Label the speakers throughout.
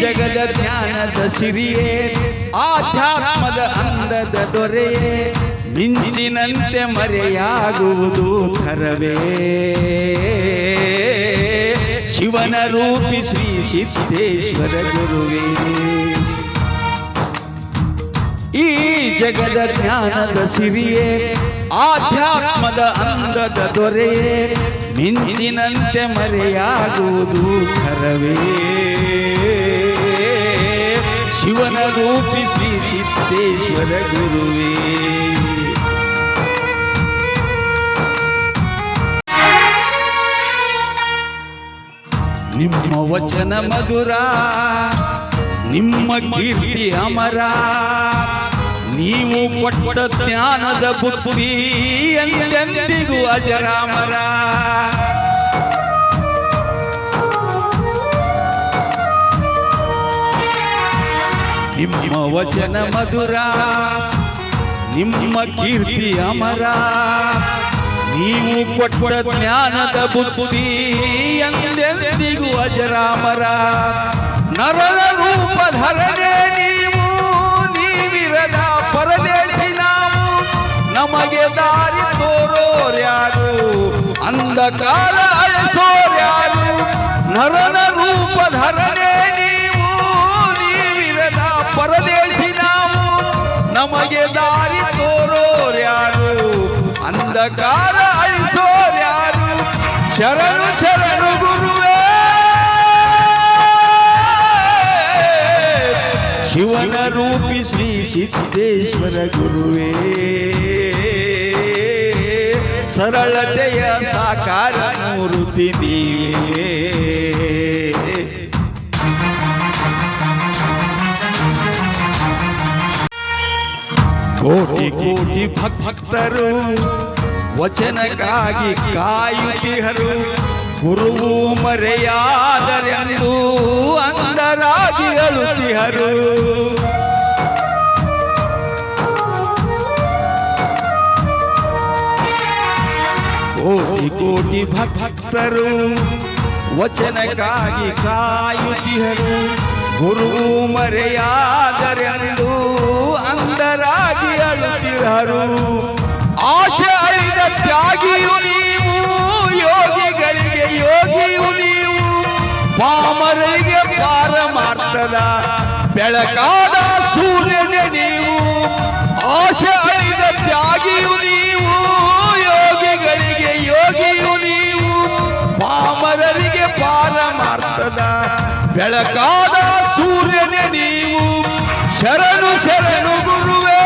Speaker 1: ಜಗದ ಜ್ಞಾನದ ಸಿರಿಯೇ, ಆಧ್ಯಾತ್ಮದ ಅಂದದ ದೊರೆಯೇ, ಮಿಂಚಿನಂತೆ ಮರೆಯಾಗುವುದು ಕರವೇ. ಶಿವನ ರೂಪಿ ಶ್ರೀ ಸಿದ್ದೇಶ್ವರ ಗುರುವೇ. ಈ ಜಗದ ಜ್ಞಾನದ ಸಿರಿಯೇ, ಆಧ್ಯಾತ್ಮದ ಅಂದದ ದೊರೆಯೇ, ಮಿಂಚಿನಂತೆ ಮರೆಯಾಗುವುದು ಥರವೇ ಶಿವನ ರೂಪಿ ಶ್ರೀ ಸಿದ್ದೇಶ್ವರ ಗುರುವೇ. ನಿಮ್ಮ ವಚನ ಮಧುರ, ನಿಮ್ಮ ಕೀರ್ತಿ ಅಮರ. ನೀವು ಕೊಟ್ಟ ಜ್ಞಾನದ ಬುದ್ಧಿ ಎಂದೆಂದಿಗೂ ಅಜರಾಮರ. ವಚನ ಮಧುರ, ನಿಮ್ಮ ಕೀರ್ತಿ ಅಮರ. ನೀವು ಕೊಟ್ಟ ಜ್ಞಾನದ ಬುದ್ಧಿ ಎಂದೆಂದಿಗೂ ಅಜರಾಮರ. ನರರ ರೂಪ ಧರಣೆ ನೀವು, ನೀವಿರದ ಪರದೇಶಿ ನಾವು ನಮಗೆ ದಾರಿ ತೋರೋರ್ಯಾರು ಅಂಧಕಾಲ ಅಳಿಸೋರ್ಯಾರು. ನರನ ರೂಪ ಧರಣೆ ನಮಗೆ ದಾರಿ ತೋರೋರ್ಯಾರು ಅಂಧಕಾರ ಅಳಿಸೋರ್ಯಾರು ಶರಣು ಶರಣು ಗುರುವೇ ಶಿವನ ರೂಪಿ ಶ್ರೀ ಸಿದ್ದೇಶ್ವರ ಗುರುವೇ ಸರಳತೆಯ ಸಾಕಾರ ಮೂರುತಿ ನೀವೇ ಕೋಟಿ ಕೋಟಿ ಭಕ್- ಭಕ್ತರು ವಚನಕ್ಕಾಗಿ ಕಾಯುತ್ತಿಹರು ಗುರುವು ಮರೆಯಾದರೆಂದು ಅಂದರಾಗಿ ಅಳುತ್ತಿಹರು ಕೋಟಿ ಕೋಟಿ ಭಕ್- ಭಕ್ತರು ವಚನಕ್ಕಾಗಿ ಕಾಯುತ್ತಿಹರು ಗುರುವು ಮರೆಯಾದರೆಂದು ಅಂದರಾಗಿ ಅಳುತ್ತಿರರು. ಆಶೆ ಅಳಿದ ತ್ಯಾಗಿಯು ನೀವು, ಯೋಗಿಗಳಿಗೆ ಯೋಗಿಯು ನೀವು. ಪಾಮರಿಗೆ ಪಾರಮಾರ್ಥದ ಬೆಳಕಾದ ಸೂರ್ಯನೇ ನೀವು. ಆಶೆ ಅಳಿದ ತ್ಯಾಗಿಯು ನೀವು, ಯೋಗಿಗಳಿಗೆ ಯೋಗಿಯು ನೀವು. ಪಾಮರರಿಗೆ ಮಾಡ್ತದ ಬೆಳಕಾದ ಸೂರ್ಯನೇ ನೀವು. ಶರಣು ಶರಣು ಗುರುವೇ.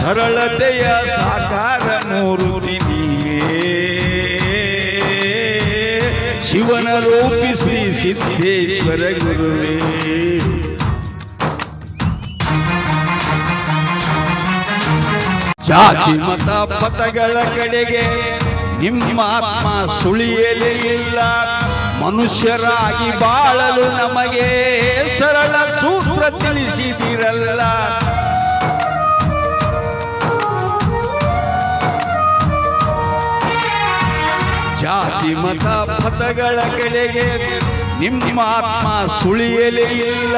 Speaker 1: ಸರಳತೆಯ ಸಾಕಾರ ಮೂರುತಿ ಶಿವನ ರೂಪಿ ಶ್ರೀ ಸಿದ್ದೇಶ್ವರ ಗುರುವೇ. ಜಾತಿ, ಮತ, ಪಥಗಳ ಕಡೆಗೆ ನಿಮ್ಮ ಆತ್ಮ ಸುಳಿಯಲೇ ಇಲ್ಲ. ಮನುಷ್ಯರಾಗಿ ಬಾಳಲು ನಮಗೆ ಸರಳ ಸೂತ್ರ ತಿಳಿಸಿದಿರಲ್ಲ. ಜಾತಿ, ಮತ ಪಥಗಳ ಕೆಳಗೆ ನಿಮ್ಮ ಆತ್ಮ ಸುಳಿಯಲೇ ಇಲ್ಲ.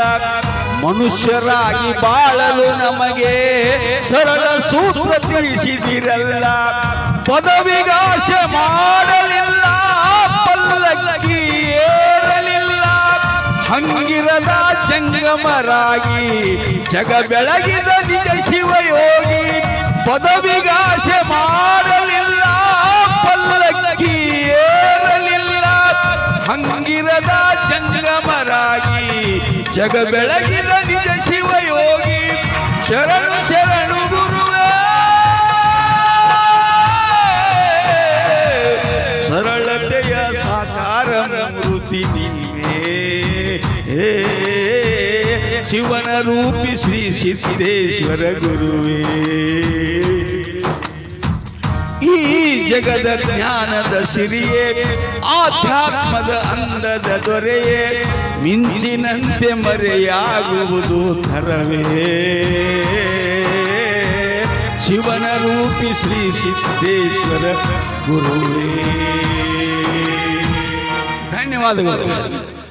Speaker 1: ಮನುಷ್ಯರಾಗಿ ಬಾಳಲು ನಮಗೆ ಸರಳ ಸೂತ್ರ ತಿಳಿಸಿದಿರಲ್ಲ. ಪದವಿಗಾಶ ಮಾಡಲಿಲ್ಲ ಹಂಗಿರದ ಜಂಗಮರಾಗಿ ಜಗ ಬೆಳಗಿದ ನಿಜ ಶಿವಯೋಗಿ ಪದವಿಗಾಶೆ ಮಾಡಲಿಲ್ಲ, ಪಲ್ಲಕ್ಕಿ ಏರಲಿಲ್ಲ. ಹಂಗಿರದ ಜಂಗಮರಾಗಿ ಜಗ ಬೆಳಗಿದ ನಿಜ ಶಿವಯೋಗಿ ಶರಣು ಶಿವನ ರೂಪಿ ಶ್ರೀ ಸಿದ್ದೇಶ್ವರ ಗುರುವೇ. ಈ ಜಗದ ಜ್ಞಾನದ ಸಿರಿಯೇ, ಆಧ್ಯಾತ್ಮದ ಅಂದದ ದೊರೆಯೇ, ಮಿಂಚಿನಂತೆ ಮರೆಯಾಗುವುದು ಧರವೇ ಶಿವನ ರೂಪಿ ಶ್ರೀ ಸಿದ್ದೇಶ್ವರ ಗುರುವೇ. ಧನ್ಯವಾದಗಳು.